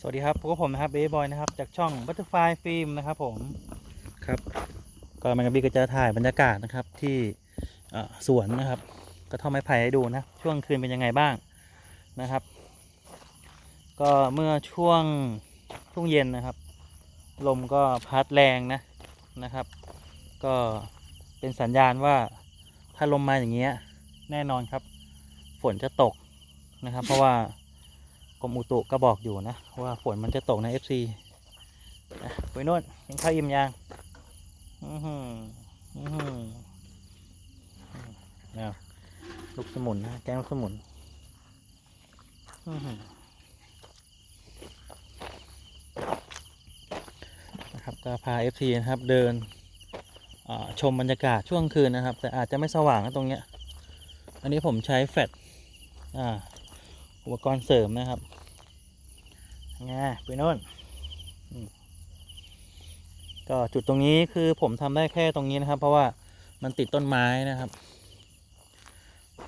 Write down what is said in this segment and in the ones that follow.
สวัสดีครับพบกับผมนะครับเบย์บอยนะครับจากช่อง Butterfly Film นะครับผมครับก็แมงกะบี้ก็จะถ่ายบรรยากาศนะครับที่เอ่อสวนนะครับกระท่อมไม้ไผ่ให้ดูนะช่วงคืนเป็นยังไงบ้างนะครับ ก็เมื่อช่วงช่วงเย็นนะครับ ลมก็พัดแรงนะนะครับ ก็เป็นสัญญาณว่าถ้าลมมาอย่างเงี้ยแน่นอนครับ ฝนจะตกนะครับ เพราะว่า กรมอุตุก็บอกอยู่นะ ว่าฝนมันจะตกใน FC นะไปโน่นยังข้าวอิ่มยังอือหืออือหือเอาลูกสมุนนะแกงลูกสมุนอื้อหือนะครับก็พา FC นะครับเดินชมบรรยากาศช่วงคืนนะครับ แต่อาจจะไม่สว่างนะตรงเนี้ย อันนี้ผมใช้แฟลชอ่า อุปกรณ์เสริมนะครับไงไปโน่นก็จุดตรงนี้คือผมทำได้แค่ตรงนี้นะครับ เพราะว่ามันติดต้นไม้นะครับ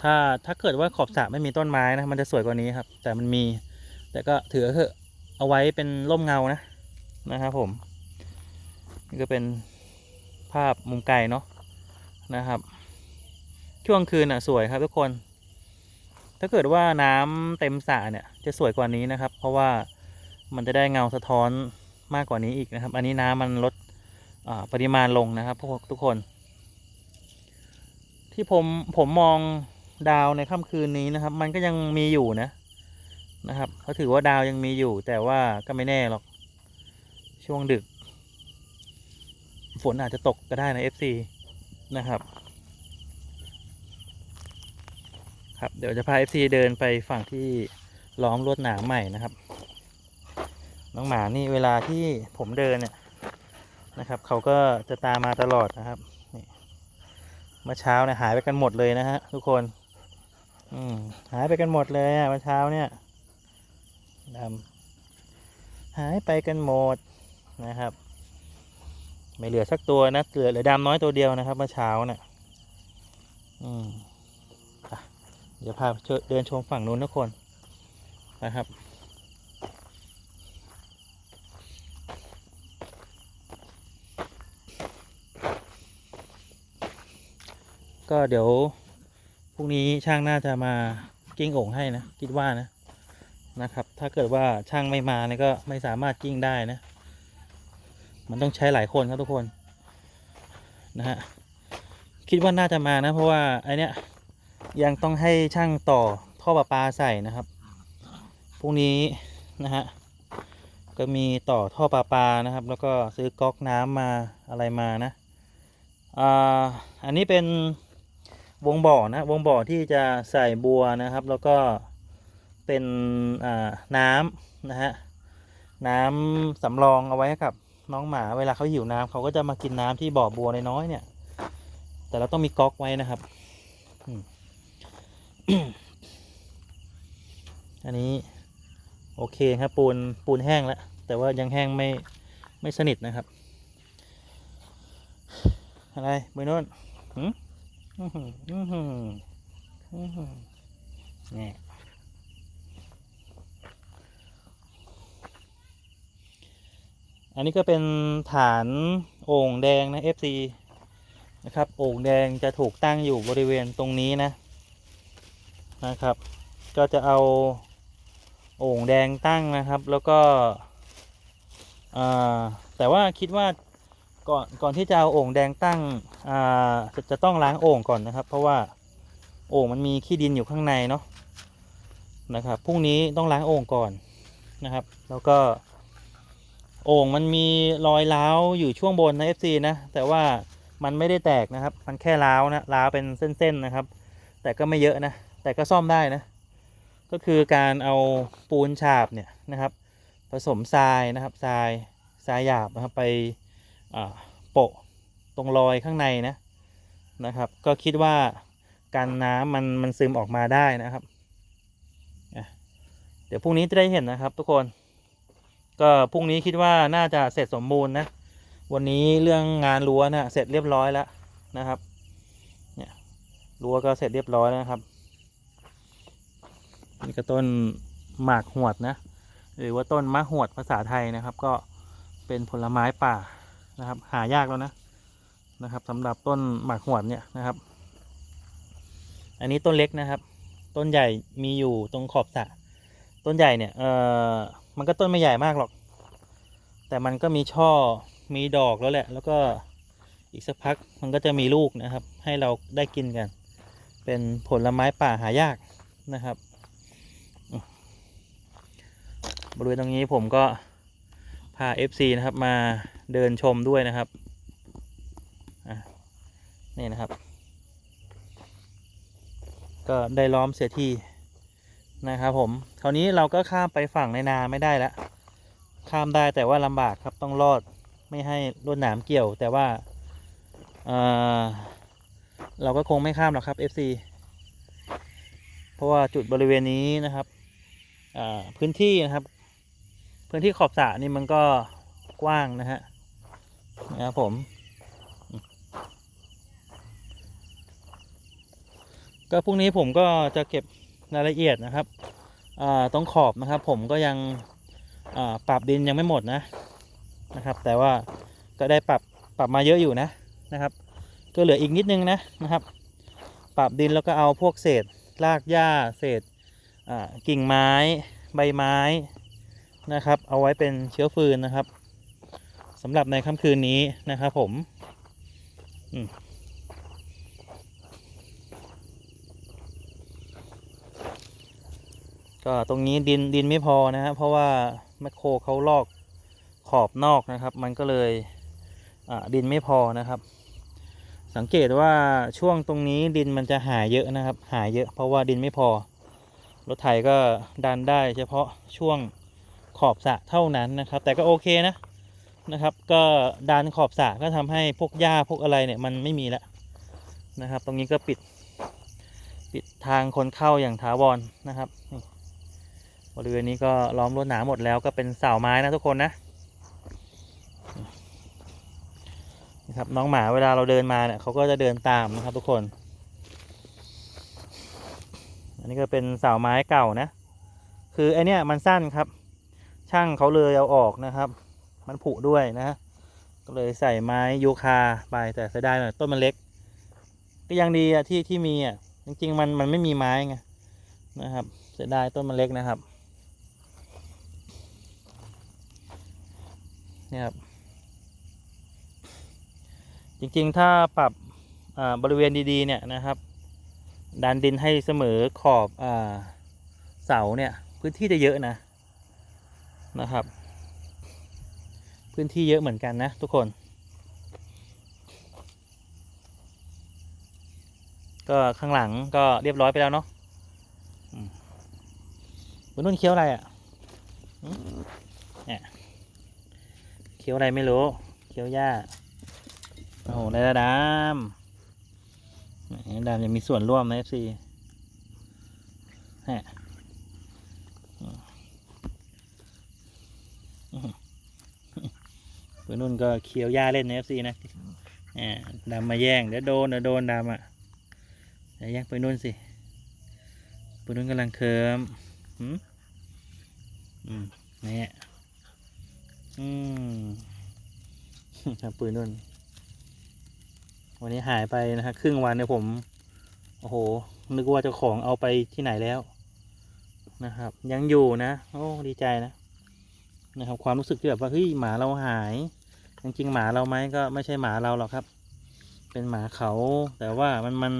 ถ้าถ้าเกิดว่าขอบสระไม่มีต้นไม้นะมันจะสวยกว่านี้ครับ แต่มันมี แต่ก็ถือเถอะเอาไว้เป็นร่มเงานะนะครับผม นี่ก็เป็นภาพมุมไกลเนาะนะครับ ช่วงคืนอะสวยครับทุกคน ถ้าเกิดว่าน้ำเต็มสระเนี่ยจะสวยกว่านี้นะครับ เพราะว่ามันจะได้เงาสะท้อนมากกว่านี้อีกนะครับ อันนี้น้ำมันลดปริมาณลงนะครับพวกทุกคน ที่ผมผมมองดาวในค่ำคืนนี้นะครับ มันก็ยังมีอยู่นะนะครับเขาถือว่าดาวยังมีอยู่ แต่ว่าก็ไม่แน่หรอก ช่วงดึก ฝนอาจจะตกก็ได้นะ FC นะครับ ครับเดี๋ยวจะพา FC เดินไปฝั่งที่ล้อมลวดหนามใหม่นะครับ น้องหมานี่เวลาที่ผมเดินเนี่ยนะครับเขาก็จะตามมาตลอดนะครับนี่เมื่อเช้าเนี่ยหายไปกันหมดเลยนะฮะทุกคน อืมหายไปกันหมดเลยอะเมื่อเช้าเนี่ยดำหายไปกันหมดนะครับ ไม่เหลือสักตัวนะเหลือเหลือดำน้อยตัวเดียวนะครับเมื่อเช้าเนี่ยอืม เดี๋ยวพาเดินชมฝั่งนู้นทุกคนนะครับ ก็เดี๋ยวพรุ่งนี้ช่างน่าจะมากิ้งโอ่งให้นะ คิดว่านะนะครับ ถ้าเกิดว่าช่างไม่มาเนี่ยก็ไม่สามารถกิ้งได้นะ มันต้องใช้หลายคนครับทุกคนนะฮะคิดว่าน่าจะมานะ เพราะว่าไอเนี้ย ยังต้องให้ช่างต่อท่อประปาใส่นะครับ พรุ่งนี้นะฮะ ก็มีต่อท่อประปานะครับ แล้วก็ซื้อก๊อกน้ำมาอะไรมานะอ่าอันนี้เป็นวงบ่อนะ วงบ่อที่จะใส่บัวนะครับ แล้วก็เป็นอ่าน้ำนะฮะ น้ำสำรองเอาไว้กับน้องหมาเวลาเขาหิวน้ำเขาก็จะมากินน้ำที่บ่อบัวน้อยๆเนี่ย แต่เราต้องมีก๊อกไว้นะครับอั อันนี้โอเคครับปูนปูนแห้งแล้ว แต่ว่ายังแห้งไม่ไม่สนิทนะครับ อะไรมือโน้นหืมอื้อหืออื้อหืออื้อหือนี่อันนี้ก็เป็นฐานโอ่งแดงนะ FC นะครับโอ่งแดงจะถูกตั้งอยู่บริเวณตรงนี้นะ นะครับ ก็จะเอาโอ่งแดงตั้งนะครับ แล้วก็แต่ว่าคิดว่าก่อนก่อนที่จะเอาโอ่งแดงตั้งจะจะต้องล้างโอ่งก่อนนะครับ เพราะว่าโอ่งมันมีขี้ดินอยู่ข้างในเนาะนะครับพรุ่งนี้ต้องล้างโอ่งก่อนนะครับ แล้วก็โอ่งมันมีรอยร้าวอยู่ช่วงบนนะ FC นะ แต่ว่ามันไม่ได้แตกนะครับ มันแค่ร้าวนะร้าวเป็นเส้นๆนะครับ แต่ก็ไม่เยอะนะ แต่ก็ซ่อมได้นะ ก็คือการเอาปูนฉาบเนี่ยนะครับผสมทรายนะครับทรายทรายหยาบนะครับไปโปะตรงรอยข้างในนะนะครับ ก็คิดว่าการน้ำมันมันซึมออกมาได้นะครับ เดี๋ยวพรุ่งนี้จะได้เห็นนะครับ ทุกคน ก็พรุ่งนี้คิดว่าน่าจะเสร็จสมบูรณ์นะ วันนี้เรื่องงานรั้วนะเสร็จเรียบร้อยแล้วนะครับ เนี่ยรั้วก็เสร็จเรียบร้อยแล้วนะครับ นี่ก็ต้นหมากหวดนะ หรือว่าต้นมะหวดภาษาไทยนะครับ ก็เป็นผลไม้ป่านะครับ หายากแล้วนะนะครับสำหรับต้นหมากหวดเนี่ยนะครับ อันนี้ต้นเล็กนะครับ ต้นใหญ่มีอยู่ตรงขอบสระต้นใหญ่เนี่ยเออมันก็ต้นไม่ใหญ่มากหรอก แต่มันก็มีช่อมีดอกแล้วแหละ แล้วก็อีกสักพักมันก็จะมีลูกนะครับ ให้เราได้กินกัน เป็นผลไม้ป่าหายากนะครับ บริเวณตรงนี้ผมก็พา FC นะครับมาเดินชมด้วยนะครับอะนี่นะครับ ก็ได้ล้อมเสียทีนะครับผมคราวนี้เราก็ข้ามไปฝั่งในนาไม่ได้แล้วข้ามได้แต่ว่าลำบากครับต้องรอดไม่ให้รวดหนามเกี่ยว แต่ว่าเอ่อเราก็คงไม่ข้ามหรอกครับ FC เพราะว่าจุดบริเวณนี้นะครับอ่าพื้นที่นะครับ พื้นที่ขอบสระนี่มันก็กว้างนะฮะนะครับผม ก็พรุ่งนี้ผมก็จะเก็บรายละเอียดนะครับตรงขอบนะครับผมก็ยังปรับดินยังไม่หมดนะนะครับ แต่ว่าก็ได้ปรับปรับมาเยอะอยู่นะนะครับ ก็เหลืออีกนิดนึงนะนะครับ ปรับดินแล้วก็เอาพวกเศษรากหญ้าเศษกิ่งไม้ใบไม้ นะครับ เอาไว้เป็นเชื้อฟืนนะครับสำหรับในค่ำคืนนี้นะครับผมก็ตรงนี้ดินดินไม่พอนะครับเพราะว่าแมคโครเขาลอกขอบนอกนะครับ มันก็เลยดินไม่พอนะครับ สังเกตว่าช่วงตรงนี้ดินมันจะหายเยอะนะครับ หายเยอะเพราะว่าดินไม่พอรถไถก็ดันได้เฉพาะช่วง ขอบสระเท่านั้นนะครับ แต่ก็โอเคนะนะครับ ก็ดันขอบสระก็ทำให้พวกหญ้าพวกอะไรเนี่ยมันไม่มีแล้วนะครับ ตรงนี้ก็ปิดปิดทางคนเข้าอย่างถาวรนะครับบริเวณนี้ก็ล้อมรวดหนาหมดแล้วก็เป็นเสาไม้นะทุกคนนะนี่ครับน้องหมาเวลาเราเดินมาเนี่ยเขาก็จะเดินตามนะครับทุกคน อันนี้ก็เป็นเสาไม้เก่านะ คือไอเนี้ยมันสั้นครับ ช่างเขาเลยเอาออกนะครับ มันผุด้วยนะ ก็เลยใส่ไม้ยูคาไปแต่เสียดายหน่อยต้นมันเล็ก ก็ยังดีอะที่ที่มีอะจริงๆมันมันไม่มีไม้ไงนะครับ เสียดายต้นมันเล็กนะครับเนี่ยครับจริงๆ ถ้าปรับอ่าบริเวณดีๆ เนี่ยนะครับ ดันดินให้เสมอขอบอาเสาเนี่ย พื้นที่จะเยอะนะ นะครับ พื้นที่เยอะเหมือนกันนะทุกคน ก็ข้างหลังก็เรียบร้อยไปแล้วเนาะมคุณนุ่นเคี้ยวอะไรอะ่ะเนี่ยเคี้ยวอะไรไม่รู้ เคี้ยวหญ้าโอ้โหได้แล้วดามดามยังมีส่วนร่วมนะเอฟซีฮะ คุณนุ่นก็เคี้ยวหญ้าเล่นในเอฟซีนะดามมาแย่งเดี๋ยวโดนเดี๋ยวโดนดามอะเดี๋ยวแย่งไปนุ่นสิไปนุ่นกำลังเคิมหืมอืมเนี่ยอืมครับปืนนุ่น วันนี้หายไปนะฮะครึ่งวันเนี่ยผม โอ้โห นึกว่าเจ้าของเอาไปที่ไหนแล้ว นะครับ ยังอยู่นะ โอ้ ดีใจนะนะครับความรู้สึกที่แบบว่าเฮ้ยหมาเราหาย จริงๆหมาเราไหมก็ไม่ใช่หมาเราหรอกครับ เป็นหมาเขา แต่ว่ามันมัน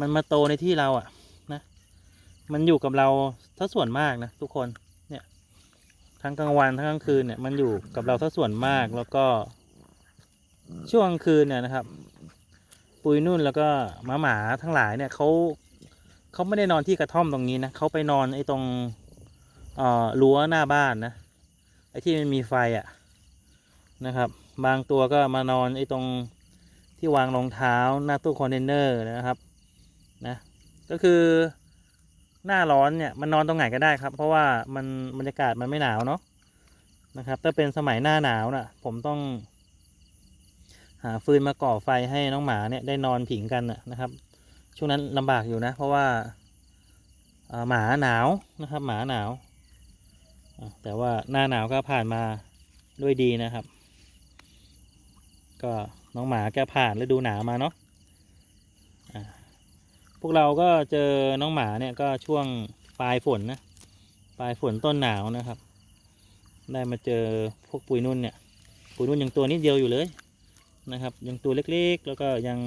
มันมาโตในที่เราอะนะ มันอยู่กับเราถ้าส่วนมากนะทุกคนเนี่ยทั้งกลางวันทั้งกลางคืนเนี่ยมันอยู่กับเราถ้าส่วนมากแล้วก็ ช่วงกลางคืนเนี่ยนะครับ ปุยนุ่นแล้วก็หมาหมาทั้งหลายเนี่ยเขาเขาไม่ได้นอนที่กระท่อมตรงนี้นะเขาไปนอนไอ้ตรงเอ่อรั้วหน้าบ้านนะไอ้ที่มันมีไฟอะ่ะ นะครับ บางตัวก็มานอนไอ้ตรงที่วางรองเท้าหน้าตู้คอนเทนเนอร์นะครับนะก็คือหน้าร้อนเนี่ยมันนอนตรงไหนก็ได้ครับ เพราะว่ามันบรรยากาศมันไม่หนาวเนาะนะครับ ถ้าเป็นสมัยหน้าหนาวน่ะ ผมต้อง หาฟืนมาก่อไฟให้น้องหมาเนี่ยได้นอนผิงกันนะครับ ช่วงนั้นลำบากอยู่นะ เพราะว่าหมาหนาวนะครับ หมาหนาวแต่ว่าหน้าหนาวก็ผ่านมาด้วยดีนะครับ ก็น้องหมาแกผ่านฤดูหนาวมาเนาะพวกเราก็เจอน้องหมาเนี่ยก็ช่วงปลายฝนนะปลายฝนต้นหนาวนะครับ ได้มาเจอพวกปุยนุ่นเนี่ยปุยนุ่นยังตัวนิดเดียวอยู่เลยนะครับ ยังตัวเล็กๆ แล้วก็ยัง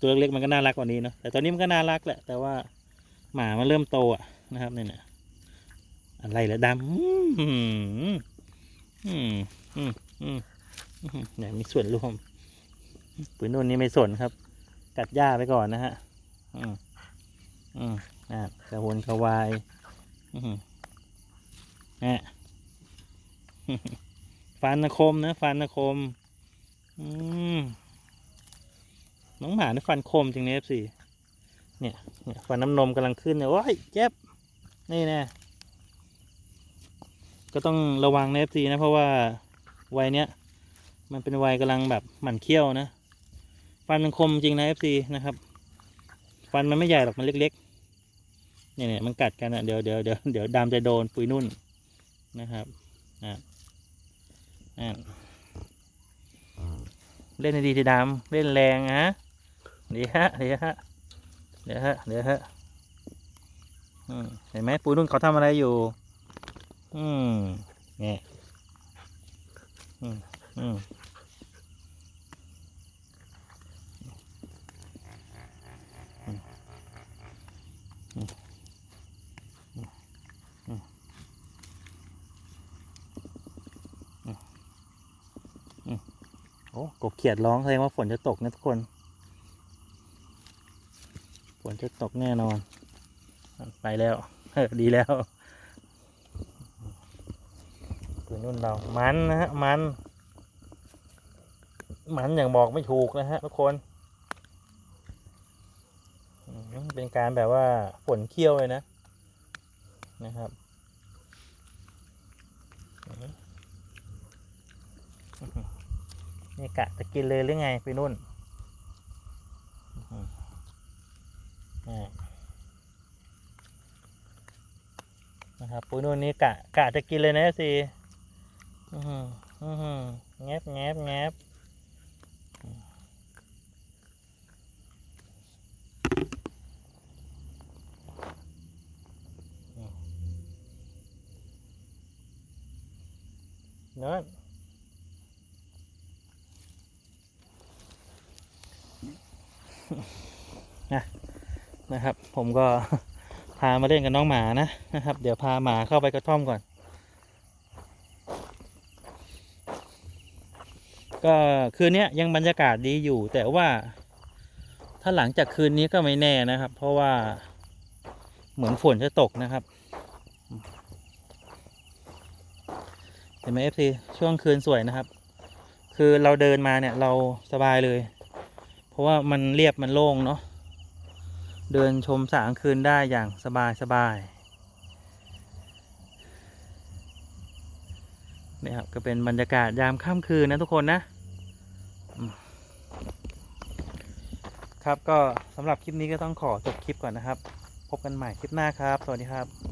ตัวเล็กๆมันก็น่ารักกว่านี้เนาะแต่ตอนนี้มันก็น่ารักแหละแต่ว่าหมามันเริ่มโตอะนะครับเนี่ยนะอะไรละดำอืมอืมอืมอืม เนี่ยมีส่วนรวม ปุ๋ยนุ่นนี่ไม่สนครับ กัดหญ้าไปก่อนนะฮะ อืมอืมอ่ากระวนกระวาย อืมอะฟันนะคมนะ ฟันนะคม อืมน้องหมาเนี่ยฟันคมจริงเนี่ยสิเนี่ยเนี่ยฟันน้ำนมกำลังขึ้นเนี่ยโอ้ยเจ็บ นี่แน่ก็ต้องระวังนะเอฟซีนะ เพราะว่าวัยเนี้ย มันเป็นวัยกำลังแบบหมั่นเคี้ยวนะ ฟันมันคมจริงนะเอฟซีนะครับ ฟันมันไม่ใหญ่หรอกมันเล็กๆ เนี่ยเนี่ยมันกัดกันอะเดี๋ยวเดี๋ยวเดี๋ยวเดี๋ยวดำจะโดนปุยนุ่นนะครับอะอะเล่นให้ดีทีดำเล่นแรงฮะเดี๋ยวฮะเดี๋ยวฮะเดี๋ยวฮะเดี๋ยวฮะเห็นไหมปุยนุ่นเขาทำอะไรอยู่ อืมเนี่ยอืมอืม อ้กบเขียดร้องแสดงว่าฝนจะตกนะทุกคน ฝนจะตกแน่นอน ไปแล้วเออดีแล้วปืนนุ่นเรา มันนะฮะ มัน มันอย่างบอกไม่ถูกนะฮะทุกคน เป็นการแบบว่าฝนเคี้ยวเลยนะ นะครับอืม นี่กะจะกินเลยหรือไงพี่นุ่นนะครับปุยนุ่นนี่กะกะจะกินเลยนะสิอือหืออือหือแงบแงบแงบนั่น นะครับ ผมก็พามาเล่นกับน้องหมานะนะครับ เดี๋ยวพาหมาเข้าไปกระท่อมก่อน ก็คืนนี้ยังบรรยากาศดีอยู่ แต่ว่า ถ้าหลังจากคืนนี้ก็ไม่แน่นะครับ เพราะว่าเหมือนฝนจะตกนะครับเห็นไหมเอฟซีช่วงคืนสวยนะครับ คือเราเดินมาเนี่ยเราสบายเลย ราะว่ามันเรียบมันโล่งเนาะเดินชมสางคืนได้อย่างสบายสบายนี่ครับก็เป็นบรรยากาศยามค่ำคืนนะทุกคนนะ ครับก็สำหรับคลิปนี้ก็ต้องขอจบคลิปก่อนนะครับ พบกันใหม่คลิปหน้าครับ สวัสดีครับ